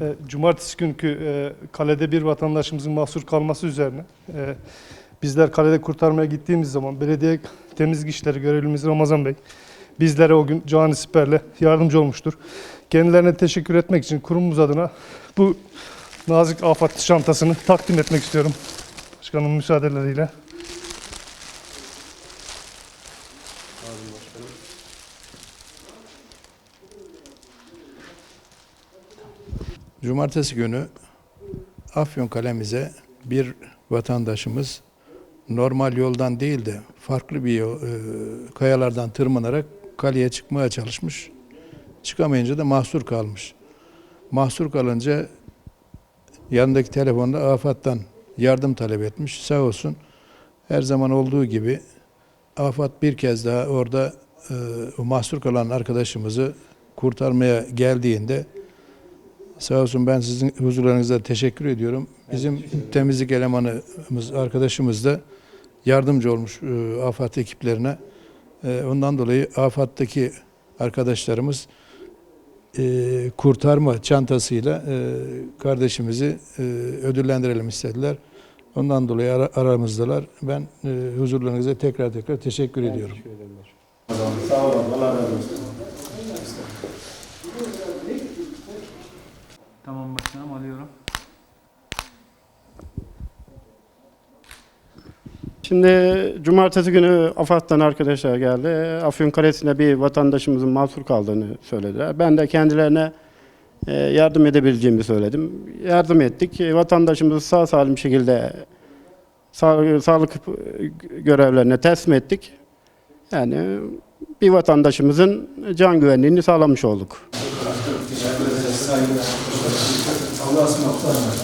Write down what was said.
E, Cumartesi günkü e, kalede bir vatandaşımızın mahsur kalması üzerine e, bizler kalede kurtarmaya gittiğimiz zaman belediye temizlik işleri görevlimiz Ramazan Bey bizlere o gün cani siperle yardımcı olmuştur. Kendilerine teşekkür etmek için kurumumuz adına bu nazik afat çantasını takdim etmek istiyorum. Başkanımın müsaadeleriyle. Cumartesi günü Afyon kalemize bir vatandaşımız normal yoldan değil de farklı bir e, kayalardan tırmanarak kaleye çıkmaya çalışmış. Çıkamayınca da mahsur kalmış. Mahsur kalınca yanındaki telefonda AFAD'dan yardım talep etmiş. Sağ olsun her zaman olduğu gibi AFAD bir kez daha orada e, mahsur kalan arkadaşımızı kurtarmaya geldiğinde Sağ olsun ben sizin huzurlarınızda teşekkür ediyorum. Bizim temizlik elemanımız, arkadaşımız da yardımcı olmuş e, AFAD ekiplerine. E, ondan dolayı AFAD'daki arkadaşlarımız e, kurtarma çantasıyla e, kardeşimizi e, ödüllendirelim istediler. Ondan dolayı ara- aramızdalar. Ben e, huzurlarınıza tekrar tekrar teşekkür ediyorum. Sağ olun. Allah razı olsun. Tamam başkanım alıyorum. Şimdi cumartesi günü AFAD'dan arkadaşlar geldi. Afyon Kalesi'nde bir vatandaşımızın mahsur kaldığını söylediler. Ben de kendilerine e, yardım edebileceğimi söyledim. Yardım ettik. E, Vatandaşımızı sağ salim şekilde sağ, sağlık görevlerine teslim ettik. Yani bir vatandaşımızın can güvenliğini sağlamış olduk. Allah'a ısmarladık.